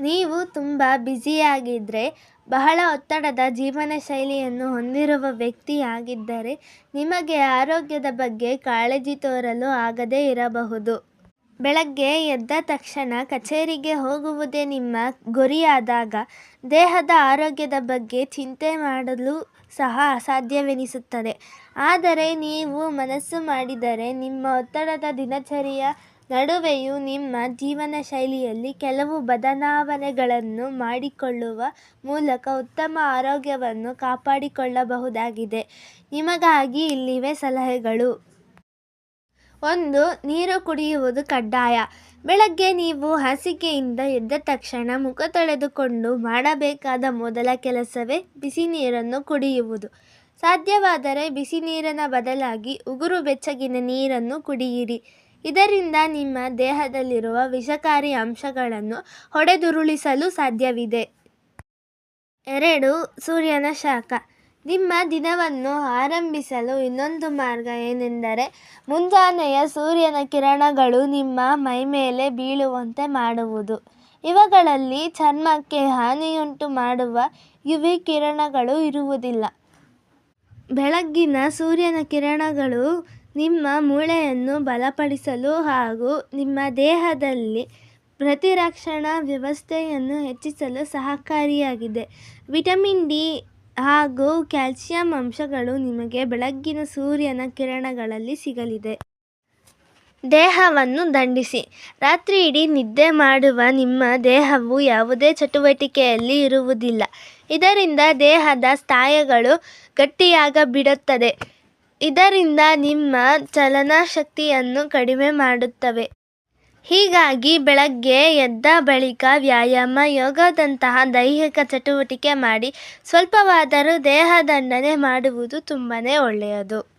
ನೀವು ತುಂಬ ಬ್ಯುಸಿಯಾಗಿದ್ದರೆ ಬಹಳ ಒತ್ತಡದ ಜೀವನ ಶೈಲಿಯನ್ನು ಹೊಂದಿರುವ ವ್ಯಕ್ತಿಯಾಗಿದ್ದರೆ ನಿಮಗೆ ಆರೋಗ್ಯದ ಬಗ್ಗೆ ಕಾಳಜಿ ತೋರಲು ಆಗದೇ ಇರಬಹುದು. ಬೆಳಗ್ಗೆ ಎದ್ದ ತಕ್ಷಣ ಕಚೇರಿಗೆ ಹೋಗುವುದೇ ನಿಮ್ಮ ಗುರಿಯಾದಾಗ ದೇಹದ ಆರೋಗ್ಯದ ಬಗ್ಗೆ ಚಿಂತೆ ಮಾಡಲು ಸಹ ಅಸಾಧ್ಯವೆನಿಸುತ್ತದೆ. ಆದರೆ ನೀವು ಮನಸ್ಸು ಮಾಡಿದರೆ ನಿಮ್ಮ ಒತ್ತಡದ ದಿನಚರಿಯ ನಡುವೆಯೂ ನಿಮ್ಮ ಜೀವನ ಶೈಲಿಯಲ್ಲಿ ಕೆಲವು ಬದಲಾವಣೆಗಳನ್ನು ಮಾಡಿಕೊಳ್ಳುವ ಮೂಲಕ ಉತ್ತಮ ಆರೋಗ್ಯವನ್ನು ಕಾಪಾಡಿಕೊಳ್ಳಬಹುದಾಗಿದೆ. ನಿಮಗಾಗಿ ಇಲ್ಲಿವೆ ಸಲಹೆಗಳು. ಒಂದು, ನೀರು ಕುಡಿಯುವುದು ಕಡ್ಡಾಯ. ಬೆಳಗ್ಗೆ ನೀವು ಹಾಸಿಗೆಯಿಂದ ಎದ್ದ ತಕ್ಷಣ ಮುಖ ತೊಳೆದುಕೊಂಡು ಮಾಡಬೇಕಾದ ಮೊದಲ ಕೆಲಸವೇ ಬಿಸಿ ನೀರನ್ನು ಕುಡಿಯುವುದು. ಸಾಧ್ಯವಾದರೆ ಬಿಸಿ ನೀರಿನ ಬದಲಾಗಿ ಉಗುರು ಬೆಚ್ಚಗಿನ ನೀರನ್ನು ಕುಡಿಯಿರಿ. ಇದರಿಂದ ನಿಮ್ಮ ದೇಹದಲ್ಲಿರುವ ವಿಷಕಾರಿ ಅಂಶಗಳನ್ನು ಹೊಡೆದುರುಳಿಸಲು ಸಾಧ್ಯವಿದೆ. ಎರಡು, ಸೂರ್ಯನ ಶಾಖ. ನಿಮ್ಮ ದಿನವನ್ನು ಆರಂಭಿಸಲು ಇನ್ನೊಂದು ಮಾರ್ಗ ಏನೆಂದರೆ, ಮುಂಜಾನೆಯ ಸೂರ್ಯನ ಕಿರಣಗಳು ನಿಮ್ಮ ಮೈಮೇಲೆ ಬೀಳುವಂತೆ ಮಾಡುವುದು. ಇವುಗಳಲ್ಲಿ ಚರ್ಮಕ್ಕೆ ಹಾನಿಯುಂಟು ಮಾಡುವ ಯುವಿ ಕಿರಣಗಳು ಇರುವುದಿಲ್ಲ. ಬೆಳಗ್ಗಿನ ಸೂರ್ಯನ ಕಿರಣಗಳು ನಿಮ್ಮ ಮೂಳೆಯನ್ನು ಬಲಪಡಿಸಲು ಹಾಗೂ ನಿಮ್ಮ ದೇಹದಲ್ಲಿ ಪ್ರತಿರಕ್ಷಣಾ ವ್ಯವಸ್ಥೆಯನ್ನು ಹೆಚ್ಚಿಸಲು ಸಹಕಾರಿಯಾಗಿದೆ. ವಿಟಮಿನ್ ಡಿ ಹಾಗೂ ಕ್ಯಾಲ್ಸಿಯಂ ಅಂಶಗಳು ನಿಮಗೆ ಬೆಳಗ್ಗಿನ ಸೂರ್ಯನ ಕಿರಣಗಳಲ್ಲಿ ಸಿಗಲಿದೆ. ದೇಹವನ್ನು ದಂಡಿಸಿ. ರಾತ್ರಿ ಇಡೀ ನಿದ್ದೆ ಮಾಡುವ ನಿಮ್ಮ ದೇಹವು ಯಾವುದೇ ಚಟುವಟಿಕೆಯಲ್ಲಿ ಇರುವುದಿಲ್ಲ. ಇದರಿಂದ ದೇಹದ ಸ್ನಾಯುಗಳು ಗಟ್ಟಿಯಾಗಿಬಿಡುತ್ತದೆ. ಇದರಿಂದ ನಿಮ್ಮ ಚಲನಶಕ್ತಿಯನ್ನು ಕಡಿಮೆ ಮಾಡುತ್ತವೆ. ಹೀಗಾಗಿ ಬೆಳಗ್ಗೆ ಎದ್ದ ಬಳಿಕ ವ್ಯಾಯಾಮ, ಯೋಗದಂತಹ ದೈಹಿಕ ಚಟುವಟಿಕೆ ಮಾಡಿ ಸ್ವಲ್ಪವಾದರೂ ದೇಹದಂಡನೆ ಮಾಡುವುದು ತುಂಬಾ ಒಳ್ಳೆಯದು.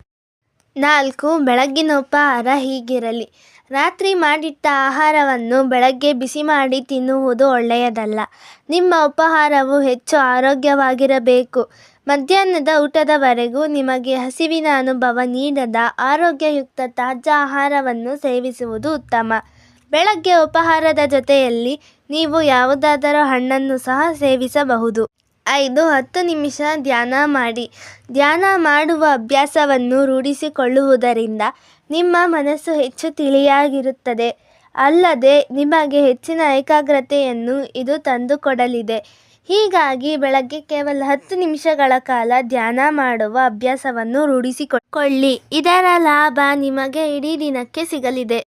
ನಾಲ್ಕು ಬೆಳಗ್ಗಿನ ಉಪಹಾರ ಹೀಗಿರಲಿ. ರಾತ್ರಿ ಮಾಡಿಟ್ಟ ಆಹಾರವನ್ನು ಬೆಳಗ್ಗೆ ಬಿಸಿ ಮಾಡಿ ತಿನ್ನುವುದು ಒಳ್ಳೆಯದಲ್ಲ. ನಿಮ್ಮ ಉಪಹಾರವು ಹೆಚ್ಚು ಆರೋಗ್ಯವಾಗಿರಬೇಕು. ಮಧ್ಯಾಹ್ನದ ಊಟದವರೆಗೂ ನಿಮಗೆ ಹಸಿವಿನ ಅನುಭವ ನೀಡದ ಆರೋಗ್ಯಯುಕ್ತ ತಾಜಾ ಆಹಾರವನ್ನು ಸೇವಿಸುವುದು ಉತ್ತಮ. ಬೆಳಗ್ಗೆ ಉಪಹಾರದ ಜೊತೆಯಲ್ಲಿ ನೀವು ಯಾವುದಾದರೂ ಹಣ್ಣನ್ನು ಸಹ ಸೇವಿಸಬಹುದು. ಐದು, ಹತ್ತು ನಿಮಿಷ ಧ್ಯಾನ ಮಾಡಿ. ಧ್ಯಾನ ಮಾಡುವ ಅಭ್ಯಾಸವನ್ನು ರೂಢಿಸಿಕೊಳ್ಳುವುದರಿಂದ ನಿಮ್ಮ ಮನಸ್ಸು ಹೆಚ್ಚು ತಿಳಿಯಾಗಿರುತ್ತದೆ. ಅಲ್ಲದೆ, ನಿಮಗೆ ಹೆಚ್ಚಿನ ಏಕಾಗ್ರತೆಯನ್ನು ಇದು ತಂದುಕೊಡಲಿದೆ. ಹೀಗಾಗಿ, ಬೆಳಗ್ಗೆ ಕೇವಲ ಹತ್ತು ನಿಮಿಷಗಳ ಕಾಲ ಧ್ಯಾನ ಮಾಡುವ ಅಭ್ಯಾಸವನ್ನು ರೂಢಿಸಿಕೊಳ್ಳಿ. ಇದರ ಲಾಭ ನಿಮಗೆ ಇಡೀ ದಿನಕ್ಕೆ ಸಿಗಲಿದೆ.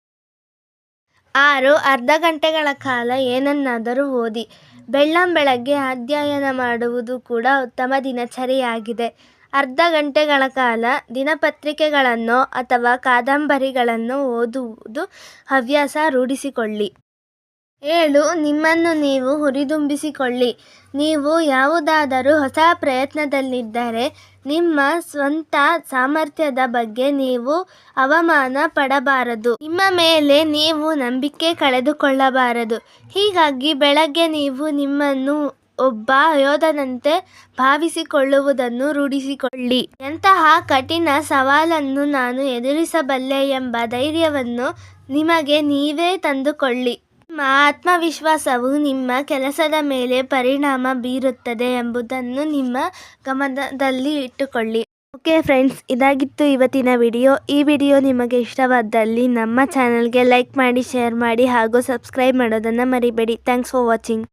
ಆರು, ಅರ್ಧ ಗಂಟೆಗಳ ಕಾಲ ಏನನ್ನಾದರೂ ಓದಿ. ಬೆಳ್ಳಂಬೆಳಗ್ಗೆ ಅಧ್ಯಯನ ಮಾಡುವುದು ಕೂಡ ಉತ್ತಮ ದಿನಚರಿಯಾಗಿದೆ. ಅರ್ಧ ಗಂಟೆಗಳ ಕಾಲ ದಿನಪತ್ರಿಕೆಗಳನ್ನು ಅಥವಾ ಕಾದಂಬರಿಗಳನ್ನು ಓದುವುದು ಹವ್ಯಾಸ ರೂಢಿಸಿಕೊಳ್ಳಿ. ಏಳು ನಿಮ್ಮನ್ನು ನೀವು ಹುರಿದುಂಬಿಸಿಕೊಳ್ಳಿ. ನೀವು ಯಾವುದಾದರೂ ಹೊಸ ಪ್ರಯತ್ನದಲ್ಲಿದ್ದರೆ ನಿಮ್ಮ ಸ್ವಂತ ಸಾಮರ್ಥ್ಯದ ಬಗ್ಗೆ ನೀವು ಅವಮಾನ ಪಡಬಾರದು. ನಿಮ್ಮ ಮೇಲೆ ನೀವು ನಂಬಿಕೆ ಕಳೆದುಕೊಳ್ಳಬಾರದು. ಹೀಗಾಗಿ ಬೆಳಗ್ಗೆ ನೀವು ನಿಮ್ಮನ್ನು ಒಬ್ಬ ಯೋಧನಂತೆ ಭಾವಿಸಿಕೊಳ್ಳುವುದನ್ನು ರೂಢಿಸಿಕೊಳ್ಳಿ. ಎಂತಹ ಕಠಿಣ ಸವಾಲನ್ನು ನಾನು ಎದುರಿಸಬಲ್ಲೆ ಎಂಬ ಧೈರ್ಯವನ್ನು ನಿಮಗೆ ನೀವೇ ತಂದುಕೊಳ್ಳಿ. ನಿಮ್ಮ ಆತ್ಮವಿಶ್ವಾಸವು ನಿಮ್ಮ ಕೆಲಸದ ಮೇಲೆ ಪರಿಣಾಮ ಬೀರುತ್ತದೆ ಎಂಬುದನ್ನು ನಿಮ್ಮ ಗಮನದಲ್ಲಿ ಇಟ್ಟುಕೊಳ್ಳಿ. ಓಕೆ ಫ್ರೆಂಡ್ಸ್, ಇದಾಗಿತ್ತು ಇವತ್ತಿನ ವಿಡಿಯೋ. ಈ ವಿಡಿಯೋ ನಿಮಗೆ ಇಷ್ಟವಾದಲ್ಲಿ ನಮ್ಮ ಚಾನಲ್ಗೆ ಲೈಕ್ ಮಾಡಿ, ಶೇರ್ ಮಾಡಿ ಹಾಗೂ ಸಬ್ಸ್ಕ್ರೈಬ್ ಮಾಡೋದನ್ನು ಮರಿಬೇಡಿ. Thanks for watching.